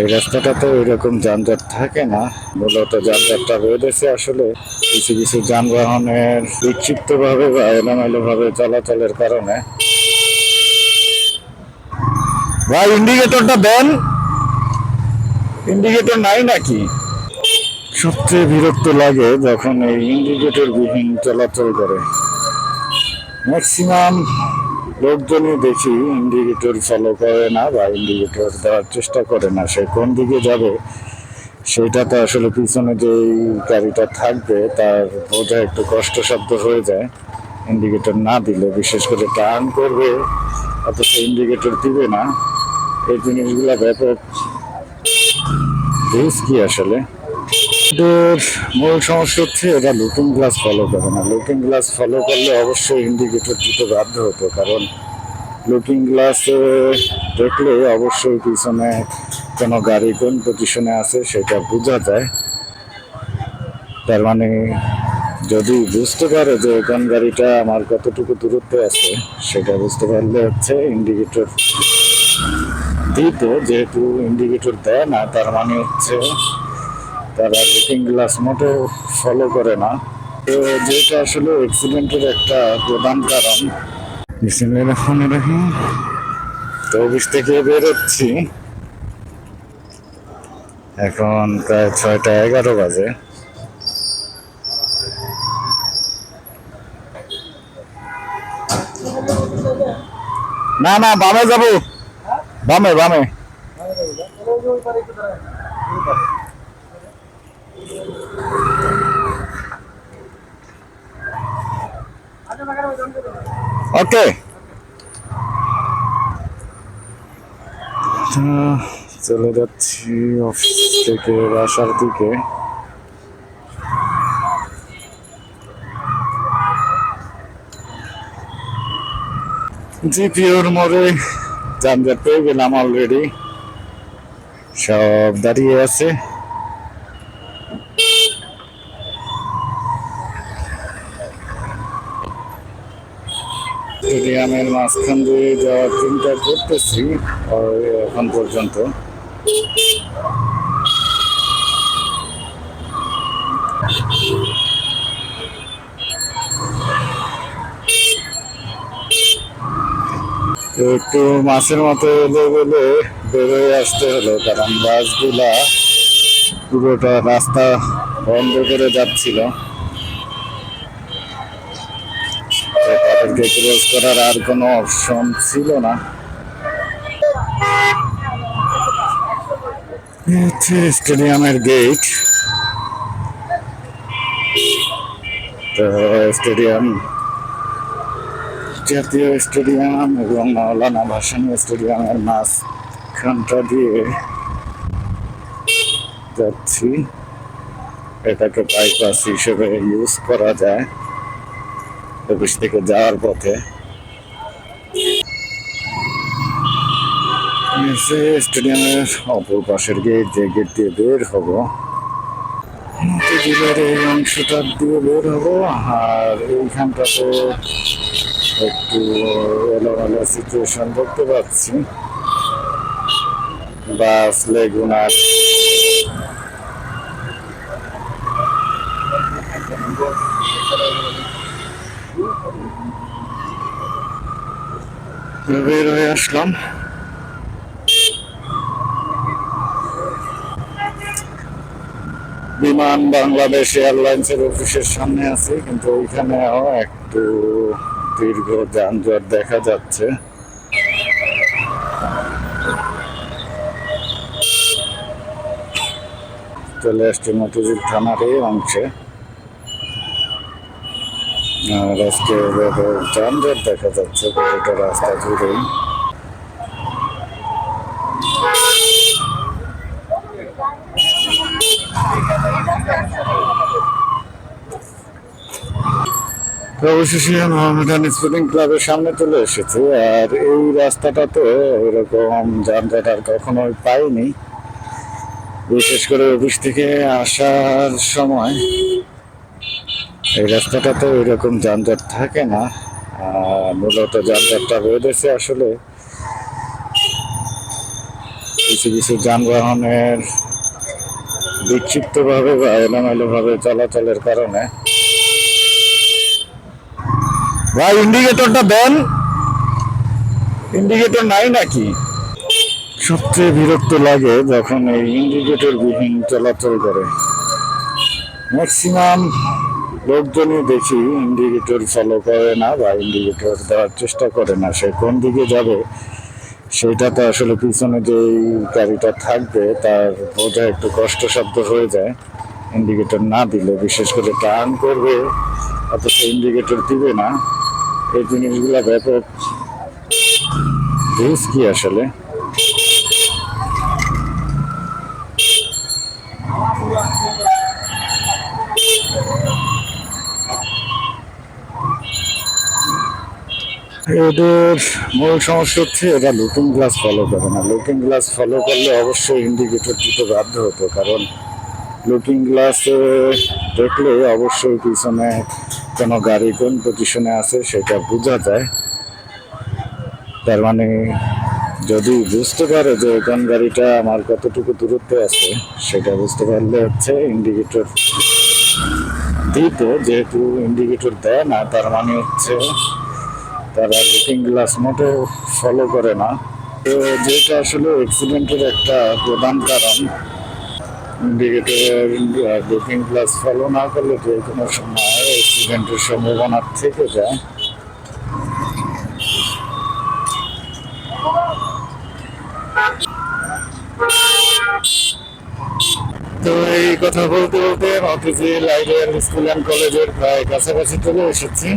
এই রাস্তাটাতে ওইরকম যানজট থাকে না। মূলত যানজটটা বেড়েছে আসলে। কিছু কিছু যানবাহনের বিক্ষিপ্ত ভাবে বা এলোমেলো ভাবে চলাচলের কারণে। ভাই ইন্ডিকেটরটা দেন। ইন্ডিকেটর নাই নাকি? সবচেয়ে বিরক্ত লাগে যখন এই ইন্ডিকেটর বিহীন চলাচল করে। ম্যাক্সিমাম লোকজনই দেখি ইন্ডিকেটর ফলো করে না বা ইন্ডিকেটর দেওয়ার চেষ্টা করে না, সে কোন দিকে যাবে, সেটা তো আসলে পিছনে যে গাড়িটা থাকবে, তার বোঝা একটু কষ্টসাধ্য হয়ে যায়। ইন্ডিকেটর না দিলে, বিশেষ করে টার্ন করবে, অথচ ইন্ডিকেটর দিবে না, এই জিনিসগুলা ব্যাপক রিস্কি আসলে। এটার মূল সমস্যা হচ্ছে এটা লুকিং গ্লাস ফলো করে না। লুকিং গ্লাস ফলো করলে অবশ্যই ইন্ডিকেটর দিতে বাধ্য হতো কারণ লুকিং গ্লাসে দেখলে অবশ্যই পিছনে কোনো গাড়ি কোন পজিশনে আছে সেটা বোঝা যায়। তার মানে যদি বুঝতে পারে যে কোন গাড়িটা আমার কতটুকু দূরত্বে আছে, সেটা বুঝতে পারলে হচ্ছে ইন্ডিকেটর দিত, যেহেতু ইন্ডিকেটর দেয় না, তার মানে হচ্ছে তারা লুকিং গ্লাস মোটেও ফলো করে না। তো যেটা আসলে অ্যাক্সিডেন্টের একটা প্রধান কারণ। রহিম। তো অফিস থেকে বেরোচ্ছি। এখন প্রায় ছয়টা এগারো বাজে। না না, বামে যাব। বামে বামে। ওকে চলে যাচ্ছি অফিস থেকে বাসার দিকে। জিপিওর মোড়ে যানজট পেয়ে গেলাম অলরেডি সব দাঁড়িয়ে আছে। স্টেডিয়ামের মাঝখান দিয়ে যাওয়ার চিন্তা করতেছি এখন পর্যন্ত। একটু মাছের মতো এলে বলে বেরোয় আসতে হলো, কারণ বাসগুলা পুরোটা রাস্তা বন্ধ করে যাচ্ছিল। তাদেরকে ক্রস করার আর কোনো অপশন ছিল না। স্টেডিয়ামের গেট তো স্টেডিয়াম জাতীয় স্টেডিয়াম এবং মাওলানা ভাসানী স্টেডিয়ামের মাঝখানটা দিয়ে যাচ্ছি। এটাকে বাইপাস হিসেবে ইউজ করা যায়। অফিস থেকে যাওয়ার পথে। স্টেডিয়ামের অপর পাশের গেট, যে গেট দিয়ে বের হব এই অংশটা দিয়ে বের হব, আর এইখানটাতে একটু এলোমেলো সিচুয়েশন দেখতে পাচ্ছি। বাস লেগুনার বের হয়ে আসলাম বিমান বাংলাদেশ এয়ারলাইন্সের অফিসের সামনে আছে, কিন্তু ওইখানেও একটু দীর্ঘ যানজট দেখা যাচ্ছে। চলে আসছে মতিঝিল থানার এই অংশে। আর আজকে যানজট দেখা যাচ্ছে পুরোটা রাস্তা জুড়েই তো অবশেষে মোহামেডান স্পোর্টিং ক্লাবের সামনে চলে এসেছে, আর এই রাস্তাটাতে এরকম যানজট আর কখনোই পাইনি। বিশেষ করে অফিস থেকে আসার সময় এই রাস্তাটা রাস্তাটাতে ওইরকম যানজট থাকে না মূলত যানজটটা বেড়েছে আসলে। কিছু কিছু কিছু যানবাহনের বিক্ষিপ্তভাবে বা এলোমেলোভাবে চলাচলের কারণে। ভাই ইন্ডিকেটরটা দেন। ইন্ডিকেটর নাই নাকি? সবচেয়ে বিরক্ত লাগে যখন এই ইন্ডিকেটর বিহীন চলাচল করে। ম্যাক্সিমাম লোকজনই দেখি ইন্ডিকেটর ফলো করে না বা ইন্ডিকেটর দেওয়ার চেষ্টা করে না, সে কোন দিকে যাবে, সেটা তো আসলে পিছনে যে গাড়িটা থাকবে, তার বোঝা একটু কষ্টসাধ্য হয়ে যায়। ইন্ডিকেটর না দিলে, বিশেষ করে টার্ন করবে, অথচ ইন্ডিকেটর দিবে না। এই জিনিসগুলো ব্যাপক রিস্কি আসলে। এদের মূল সমস্যা হচ্ছে এরা লুকিং গ্লাস ফলো করে না। লুকিং গ্লাস ফলো করলে অবশ্যই ইন্ডিকেটর দিতে বাধ্য হতো কারণ লুকিং গ্লাস দেখলে অবশ্যই পিছনে কোনো গাড়ি কোন পজিশনে আছে সেটা বোঝা যায়। তার মানে যদি বুঝতে পারে যে কোন গাড়িটা আমার কতটুকু দূরত্বে আছে, সেটা বুঝতে পারলে হচ্ছে ইন্ডিকেটর দিত, যেহেতু ইন্ডিকেটর দেয় না, তার মানে হচ্ছে তারা লুকিং গ্লাস মোটেও ফলো করে না। তো যেটা আসলে অ্যাক্সিডেন্টের একটা প্রধান কারণ ইন্ডিকেটরের লুকিং গ্লাস ফলো না করলে যে কোনো সময় অ্যাক্সিডেন্টের সম্ভাবনা থেকে যায়। তো এই কথা বলতে বলতে অফিসে লাইব্রেরি স্কুল অ্যান্ড কলেজের প্রায় কাছাকাছি চলে এসেছি।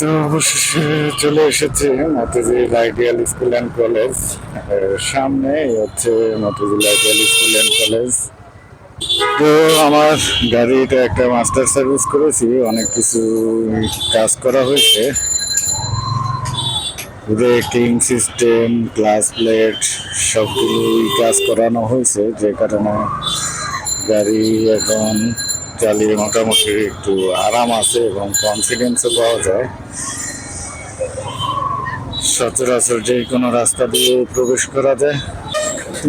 তো অবশেষে চলে এসেছে Motijheel ideal school and college. সামনে হচ্ছে Motijheel ideal school and college. তো আমার গাড়িটা একটা মাস্টার সার্ভিস করেছি, অনেক কিছু কাজ করা হয়েছে। ব্রেকিং সিস্টেম ক্লাস প্লেট সবগুলোই কাজ করানো হয়েছে, যে কারণে গাড়ি এখন চালিয়ে মোটামুটি একটু আরাম আছে এবং কনফিডেন্সও পাওয়া যায়। সচরাচর যে কোনো রাস্তা দিয়ে প্রবেশ করা যায়।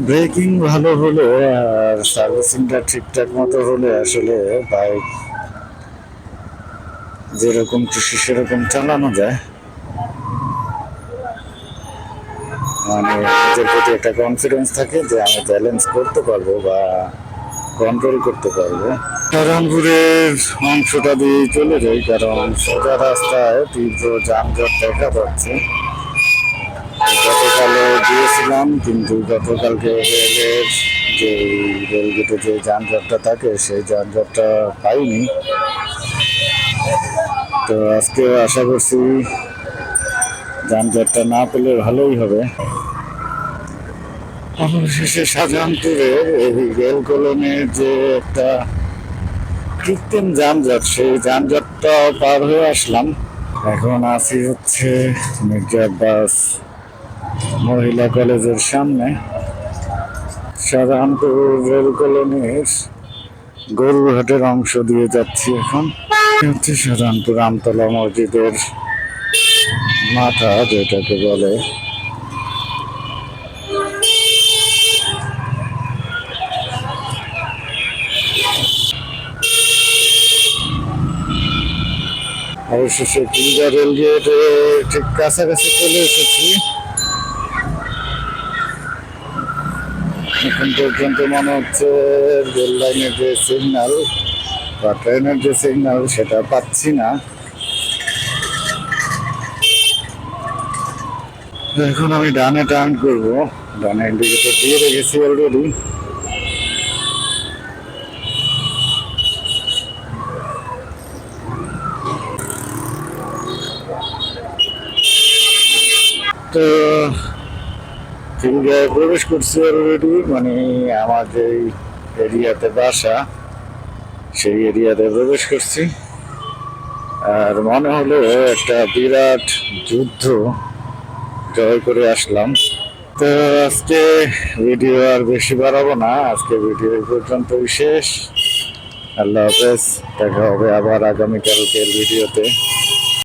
ব্রেকিং ভালো হলে আর সার্ভিসিংটা ঠিকঠাক মতো হলে আসলে বাইক যেরকম খুশি সেরকম চালানো যায়। মানে নিজের প্রতি একটা কনফিডেন্স থাকে যে আমি ব্যালেন্স করতে পারব বা কন্ট্রোল করতে পারব। কারণপুরের অংশটা দিয়ে চলে যাই, কারণ সোজা রাস্তায় তীব্র যানজট দেখা যাচ্ছে গতকালে গিয়েছিলাম, কিন্তু গতকালকে রেলের যে রেলগেটে যে যানজটটা থাকে, সেই যানজটটা পাইনি। তো আজকে আশা করছি যানজটটা না পেলে ভালোই হবে। অবশেষে শাহজাহানপুরে এই রেল কলোনির যে একটা কৃত্রিম যানজট, সেই যানজটটা পার হয়ে আসলাম। এখন আছি হচ্ছে মির্জা আব্বাস মহিলা কলেজের সামনে। শাহজাহানপুর রেল কলোনির গরুরহাটের অংশ দিয়ে যাচ্ছি এখন। হচ্ছে শাহজাহানপুর আমতলা মসজিদের মাথা, যেটাকে বলে অবশেষে কিংবা রেলগেট ঠিক কাছাকাছি চলে এসেছি। এখন পর্যন্ত মনে হচ্ছে রেল লাইনের যে সিগন্যাল বা ট্রেনের যে সিগন্যাল সেটা পাচ্ছি না। এখন আমি ডানে টার্ন করব। ডানে ইন্ডিকেটর দিয়ে রেখেছি অলরেডি তো ফিল্ডে প্রবেশ করছি অলরেডি মানে আমার যে এরিয়াতে বাসা, সেই এরিয়াতে প্রবেশ করছি। আর মনে হলো একটা বিরাট যুদ্ধ জয় করে আসলাম। তো আজকে ভিডিও আর বেশি বাড়াবো না, আজকে ভিডিও এই পর্যন্তই শেষ। আল্লাহ হাফেজ, দেখা হবে আবার আগামীকালকের ভিডিওতে